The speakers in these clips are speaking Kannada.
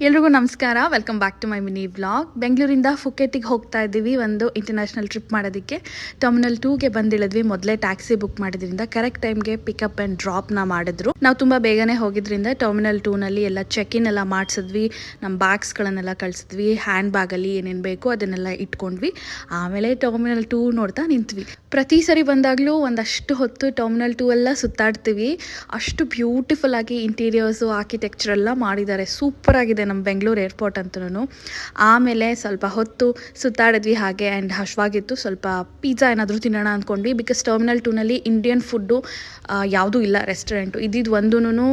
ಎಲ್ರಿಗೂ ನಮಸ್ಕಾರ. Welcome back to my mini blog ಬೆಂಗಳೂರಿಂದ ಫುಕೆಟಿಗೆ ಹೋಗ್ತಾ ಇದ್ದೀವಿ. ಒಂದು ಇಂಟರ್ನ್ಯಾಷನಲ್ ಟ್ರಿಪ್ ಮಾಡೋದಕ್ಕೆ. ಟರ್ಮಿನಲ್ ಟೂಗೆ ಬಂದಿಳಿದ್ವಿ. ಮೊದಲೇ ಟ್ಯಾಕ್ಸಿ ಬುಕ್ ಮಾಡಿದ್ರಿಂದ ಕರೆಕ್ಟ್ ಟೈಮ್ಗೆ ಪಿಕಪ್ ಆ್ಯಂಡ್ ಡ್ರಾಪ್ನ ಮಾಡಿದ್ರು. ನಾವು ತುಂಬ ಬೇಗನೆ ಹೋಗಿದ್ರಿಂದ ಟರ್ಮಿನಲ್ ಟೂನಲ್ಲಿ ಎಲ್ಲ ಚೆಕ್ ಇನ್ ಎಲ್ಲ ಮಾಡಿಸಿದ್ವಿ. ನಮ್ಮ ಬ್ಯಾಗ್ಸ್ಗಳನ್ನೆಲ್ಲ ಕಳಿಸಿದ್ವಿ. ಹ್ಯಾಂಡ್ ಬ್ಯಾಗಲ್ಲಿ ಏನೇನು ಬೇಕು ಅದನ್ನೆಲ್ಲ ಇಟ್ಕೊಂಡ್ವಿ. ಆಮೇಲೆ ಟರ್ಮಿನಲ್ ಟೂ ನೋಡ್ತಾ ನಿಂತ್ವಿ. ಪ್ರತಿ ಸರಿ ಬಂದಾಗಲೂ ಒಂದಷ್ಟು ಹೊತ್ತು ಟರ್ಮಿನಲ್ ಟೂ ಎಲ್ಲ ಸುತ್ತಾಡ್ತೀವಿ. ಅಷ್ಟು ಬ್ಯೂಟಿಫುಲ್ ಆಗಿ ಇಂಟೀರಿಯರ್ಸು ಆರ್ಕಿಟೆಕ್ಚರ್ ಎಲ್ಲ ಮಾಡಿದ್ದಾರೆ. ಸೂಪರ್ ಆಗಿದೆ ನಮ್ಮ ಬೆಂಗಳೂರು ಏರ್ಪೋರ್ಟ್ ಅಂತೂ ಆಮೇಲೆ ಸ್ವಲ್ಪ ಹೊತ್ತು ಸುತ್ತಾಡಿದ್ವಿ ಹಾಗೆ ಆ್ಯಂಡ್ ಹಶ್ವಾಗಿತ್ತು. ಸ್ವಲ್ಪ ಪಿಜ್ಜಾ ಏನಾದರೂ ತಿನ್ನೋಣ ಅಂದ್ಕೊಂಡ್ವಿ ಬಿಕಾಸ್ ಟರ್ಮಿನಲ್ ಟೂನಲ್ಲಿ ಇಂಡಿಯನ್ ಫುಡ್ಡು ಯಾವುದೂ ಇಲ್ಲ ರೆಸ್ಟೋರೆಂಟು ಇದ್ದಿದ್ದು ಒಂದೂ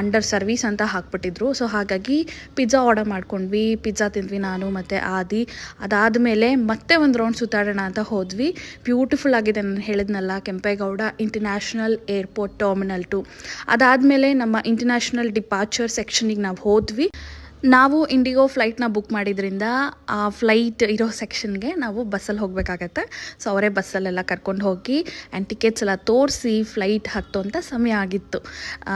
ಅಂಡರ್ ಸರ್ವಿಸ್ ಅಂತ ಹಾಕ್ಬಿಟ್ಟಿದ್ರು. ಸೊ ಹಾಗಾಗಿ ಪಿಜ್ಜಾ ಆರ್ಡರ್ ಮಾಡ್ಕೊಂಡ್ವಿ. ಪಿಜ್ಜಾ ತಿಂದ್ವಿ ನಾನು ಮತ್ತು ಆದಿ. ಅದಾದಮೇಲೆ ಮತ್ತೆ ಒಂದು ರೌಂಡ್ ಸುತ್ತಾಡೋಣ ಅಂತ ಹೋದ್ವಿ. ಬ್ಯೂಟಿಫುಲ್ ಆಗಿದೆ ನಾನು ಹೇಳಿದ್ನಲ್ಲ Kempegowda international airport terminal two ಅದಾದಮೇಲೆ ನಮ್ಮ ಇಂಟರ್ನ್ಯಾಷನಲ್ ಡಿಪಾರ್ಚರ್ ಸೆಕ್ಷನಿಗೆ ನಾವು ಹೋದ್ವಿ. ನಾವು ಇಂಡಿಗೋ ಫ್ಲೈಟ್ನ ಬುಕ್ ಮಾಡಿದ್ರಿಂದ ಆ ಫ್ಲೈಟ್ ಇರೋ ಸೆಕ್ಷನ್ಗೆ ನಾವು ಬಸ್ಸಲ್ಲಿ ಹೋಗಬೇಕಾಗತ್ತೆ. ಸೊ ಅವರೇ ಬಸ್ಸಲ್ಲೆಲ್ಲ ಕರ್ಕೊಂಡು ಹೋಗಿ ಆ್ಯಂಡ್ ಟಿಕೆಟ್ಸ್ ಎಲ್ಲ ತೋರಿಸಿ ಫ್ಲೈಟ್ ಹತ್ತೋಂಥ ಸಮಯ ಆಗಿತ್ತು.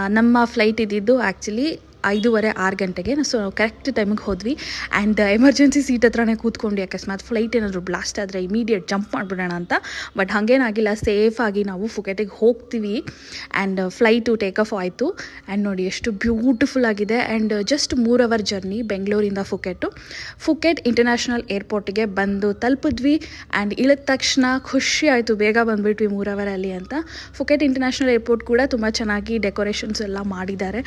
ನಮ್ಮ ಫ್ಲೈಟ್ ಇದ್ದಿದ್ದು ಆ್ಯಕ್ಚುಲಿ ಐದೂವರೆ, ಆರು ಗಂಟೆಗೆ. ಸೊ ಕರೆಕ್ಟ್ ಟೈಮಿಗೆ ಹೋದ್ವಿ. ಆ್ಯಂಡ್ ಎಮರ್ಜೆನ್ಸಿ ಸೀಟ್ ಹತ್ರನೇ ಕೂತ್ಕೊಂಡು ಅಕಸ್ಮಾತ್ ಫ್ಲೈಟ್ ಏನಾದರೂ ಬ್ಲಾಸ್ಟ್ ಆದರೆ ಇಮಿಡಿಯೇಟ್ ಜಂಪ್ ಮಾಡಿಬಿಡೋಣ ಅಂತ. ಬಟ್ ಹಾಗೇನಾಗಿಲ್ಲ ಸೇಫಾಗಿ ನಾವು ಫುಕೆಟಿಗೆ ಹೋಗ್ತೀವಿ. ಆ್ಯಂಡ್ ಫ್ಲೈಟು ಟೇಕ್ ಆಫ್ ಆಯಿತು. ಆ್ಯಂಡ್ ನೋಡಿ, ಎಷ್ಟು ಬ್ಯೂಟಿಫುಲ್ ಆಗಿದೆ. ಆ್ಯಂಡ್ ಜಸ್ಟ್ ಮೂರು ಅವರ್ ಜರ್ನಿ ಬೆಂಗಳೂರಿಂದ ಫುಕೆಟು ಫುಕೆಟ್ ಇಂಟರ್ನ್ಯಾಷನಲ್ ಏರ್ಪೋರ್ಟಿಗೆ ಬಂದು ತಲುಪಿದ್ವಿ. ಆ್ಯಂಡ್ ಇಳಿದ ತಕ್ಷಣ ಖುಷಿ ಆಯಿತು. ಬೇಗ ಬಂದುಬಿಟ್ವಿ ಮೂರು ಅವರಲ್ಲಿ ಅಂತ. ಫುಕೆಟ್ ಇಂಟರ್ನ್ಯಾಷನಲ್ ಏರ್ಪೋರ್ಟ್ ಕೂಡ ತುಂಬ ಚೆನ್ನಾಗಿ ಡೆಕೋರೇಷನ್ಸ್ ಎಲ್ಲ ಮಾಡಿದ್ದಾರೆ.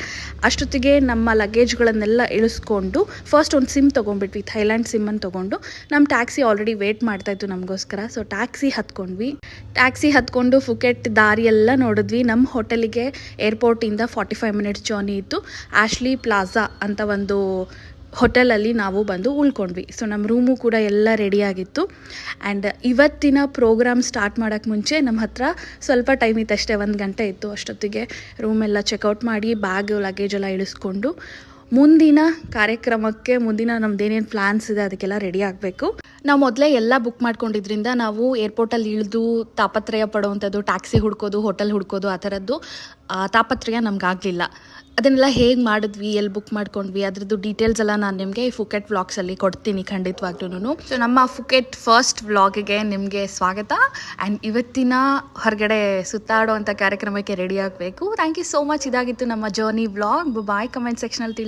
ಅಷ್ಟೊತ್ತಿಗೆ ನಮ್ಮ ಲಗೇಜ್ಗಳನ್ನೆಲ್ಲ ಇಳಿಸ್ಕೊಂಡು ಫಸ್ಟ್ ಒಂದು ಸಿಮ್ ತೊಗೊಂಡ್ಬಿಟ್ವಿ ಥೈಲ್ಯಾಂಡ್ ಸಿಮ್ಮನ್ನು ತೊಗೊಂಡು. ನಮ್ಮ ಟ್ಯಾಕ್ಸಿ ಆಲ್ರೆಡಿ ವೇಟ್ ಮಾಡ್ತಾಯಿತ್ತು ನಮಗೋಸ್ಕರ. So taxi ಹತ್ಕೊಂಡ್ವಿ. ಟ್ಯಾಕ್ಸಿ ಹತ್ಕೊಂಡು ಫುಕೆಟ್ ದಾರಿ ಎಲ್ಲ ನೋಡಿದ್ವಿ. ನಮ್ಮ ಹೋಟೆಲಿಗೆ ಏರ್ಪೋರ್ಟಿಂದ ಫಾರ್ಟಿ ಫೈವ್ ಮಿನಿಟ್ಸ್ ಜರ್ನಿ ಇತ್ತು. ಆಶ್ಲಿ ಪ್ಲಾಜಾ ಅಂತ ಒಂದು ಹೋಟೆಲಲ್ಲಿ ನಾವು ಬಂದು ಉಳ್ಕೊಂಡ್ವಿ. ಸೊ ನಮ್ಮ ರೂಮು ಕೂಡ ಎಲ್ಲ ರೆಡಿಯಾಗಿತ್ತು ಆ್ಯಂಡ್ ಇವತ್ತಿನ ಪ್ರೋಗ್ರಾಮ್ ಸ್ಟಾರ್ಟ್ ಮಾಡೋಕ್ಕೆ ಮುಂಚೆ ನಮ್ಮ ಹತ್ರ ಸ್ವಲ್ಪ ಟೈಮ್ ಇತ್ತು ಅಷ್ಟೇ ಒಂದು ಗಂಟೆ ಇತ್ತು ಅಷ್ಟೊತ್ತಿಗೆ. ರೂಮೆಲ್ಲ ಚೆಕ್ಔಟ್ ಮಾಡಿ ಬ್ಯಾಗ್ ಲಗೇಜ್ ಎಲ್ಲ ಇಳಿಸ್ಕೊಂಡು. ಮುಂದಿನ ಕಾರ್ಯಕ್ರಮಕ್ಕೆ ಮುಂದಿನ ನಮ್ದು ಏನೇನು ಪ್ಲ್ಯಾನ್ಸ್ ಇದೆ ಅದಕ್ಕೆಲ್ಲ ರೆಡಿ ಆಗಬೇಕು. ನಾವು ಮೊದಲೇ ಎಲ್ಲ ಬುಕ್ ಮಾಡ್ಕೊಂಡಿದ್ರಿಂದ ನಾವು ಏರ್ಪೋರ್ಟಲ್ಲಿ ಇಳಿದು ತಾಪತ್ರಯ ಪಡುವಂಥದ್ದು ಟ್ಯಾಕ್ಸಿ ಹುಡ್ಕೋದು ಹೋಟೆಲ್ ಹುಡ್ಕೋದು ಆ ಥರದ್ದು ತಾಪತ್ರಯ ನಮಗಾಗಲಿಲ್ಲ ಅದನ್ನೆಲ್ಲ ಹೇಗೆ ಮಾಡಿದ್ವಿ ಎಲ್ಲಿ ಬುಕ್ ಮಾಡ್ಕೊಂಡ್ವಿ, ಅದ್ರದ್ದು ಡೀಟೇಲ್ಸ್ ಎಲ್ಲ ನಾನು ನಿಮಗೆ ಈ ಫುಕೆಟ್ ವ್ಲಾಗ್ಸಲ್ಲಿ ಕೊಡ್ತೀನಿ ಖಂಡಿತವಾಗ್ಲೂ ಸೊ ನಮ್ಮ ಫುಕೆಟ್ ಫಸ್ಟ್ ವ್ಲಾಗಿಗೆ ನಿಮಗೆ ಸ್ವಾಗತ. ಆ್ಯಂಡ್ ಇವತ್ತಿನ ಹೊರಗಡೆ ಸುತ್ತಾಡುವಂಥ ಕಾರ್ಯಕ್ರಮಕ್ಕೆ ರೆಡಿ ಆಗಬೇಕು. ಥ್ಯಾಂಕ್ ಯು ಸೋ ಮಚ್ ಇದಾಗಿತ್ತು ನಮ್ಮ ಜರ್ನಿ ವ್ಲಾಗ್ ಬಾಯ್ ಕಮೆಂಟ್ ಸೆಕ್ಷನಲ್ಲಿ ತಿಳಿ